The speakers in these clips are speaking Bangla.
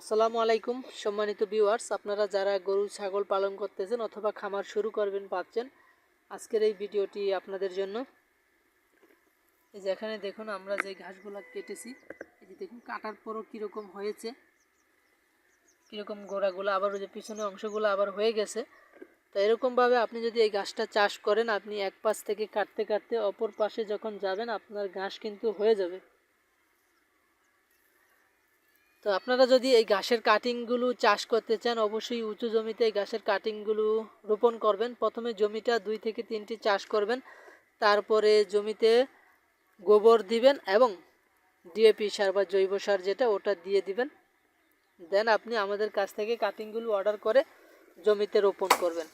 আসসালামু আলাইকুম, সম্মানিত ভিউয়ার্স আপনারা যারা গরু, ছাগল পালন করতেছেন অথবা খামার শুরু করবেন পাচ্ছেন আজকের এই ভিডিওটি আপনাদের জন্য। এই যে এখানে দেখুন, আমরা যে ঘাসগুলো কেটেছি, এই যে দেখুন কাটার পরও কীরকম হয়েছে, কীরকম গোড়াগুলো আবার ওই যে পিছনে অংশগুলো আবার হয়ে গেছে। তো এরকমভাবে আপনি যদি এই ঘাসটা চাষ করেন, আপনি এক পাশ থেকে কাটতে কাটতে অপর পাশে যখন যাবেন, আপনার ঘাস কিন্তু হয়ে যাবে। তো আপনারা যদি এই ঘাসের কাটিংগুলো চাষ করতে চান, অবশ্যই উঁচু জমিতে এই ঘাসের কাটিংগুলো রোপণ করবেন। প্রথমে জমিটা দুই থেকে তিনটি চাষ করবেন। তারপরে জমিতে গোবর দিবেন এবং ডিএপি সার বা জৈব সার যেটা, ওটা দিয়ে দিবেন। দেন আপনি আমাদের কাছ থেকে কাটিংগুলো অর্ডার করে জমিতে রোপণ করবেন।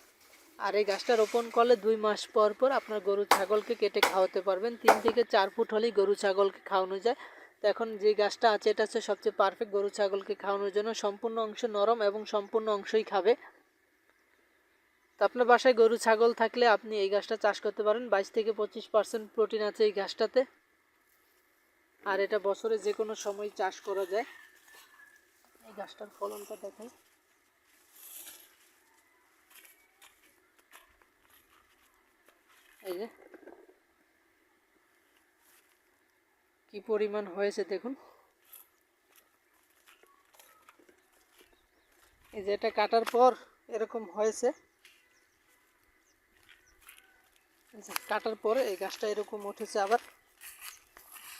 আর এই গাছটা রোপণ করলে দুই মাস পর পর আপনার গরু, ছাগলকে কেটে খাওয়াতে পারবেন। তিন থেকে চার ফুট হলেই গরু, ছাগলকে খাওয়ানো যায়। তো এখন যে গাছটা আছে, এটা হচ্ছে সবচেয়ে পারফেক্ট গরু ছাগলকে খাওয়ানোর জন্য। সম্পূর্ণ অংশ নরম এবং সম্পূর্ণ অংশই খাবে। তো আপনার বাসায় গরু ছাগল থাকলে আপনি এই গাছটা চাষ করতে পারেন। বাইশ থেকে পঁচিশ পার্সেন্ট প্রোটিন আছে এই গাছটাতে। আর এটা বছরে যে কোনো সময় চাষ করা যায়। এই গাছটার ফলনটা দেখাই। এই যে। কি পরিমাণ হয়েছে দেখুন। এই যে এটা কাটার পর এরকম হয়েছে। কাটার পরে এই গাছটা এরকম উঠেছে আবার।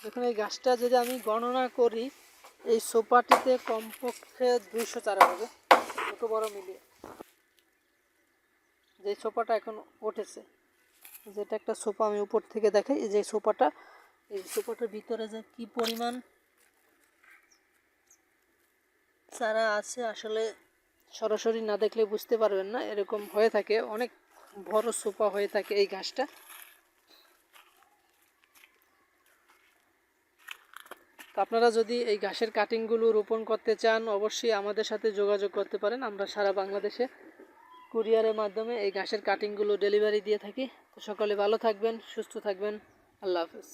দেখুন, এই গাছটা যদি আমি গণনা করি, এই সোপাটিতে কমপক্ষে দুইশো চারা হবে ছোট বড় মিলিয়ে। যে সোফাটা এখন উঠেছে যেটা একটা সোফা আমি উপর থেকে দেখাই যে সোফাটা এই সোফাটার ভিতরে যে কি পরিমাণ চারা আছে, আসলে সরাসরি না দেখলে বুঝতে পারবেন না। এরকম হয়ে থাকে, অনেক বড় সোফা হয়ে থাকে এই গাছটা। আপনারা যদি এই ঘাসের কাটিংগুলো রোপণ করতে চান, অবশ্যই আমাদের সাথে যোগাযোগ করতে পারেন। আমরা সারা বাংলাদেশে কুরিয়ারের মাধ্যমে এই ঘাসের কাটিংগুলো ডেলিভারি দিয়ে থাকি। তো সকলে ভালো থাকবেন, সুস্থ থাকবেন। আল্লাহ হাফেজ।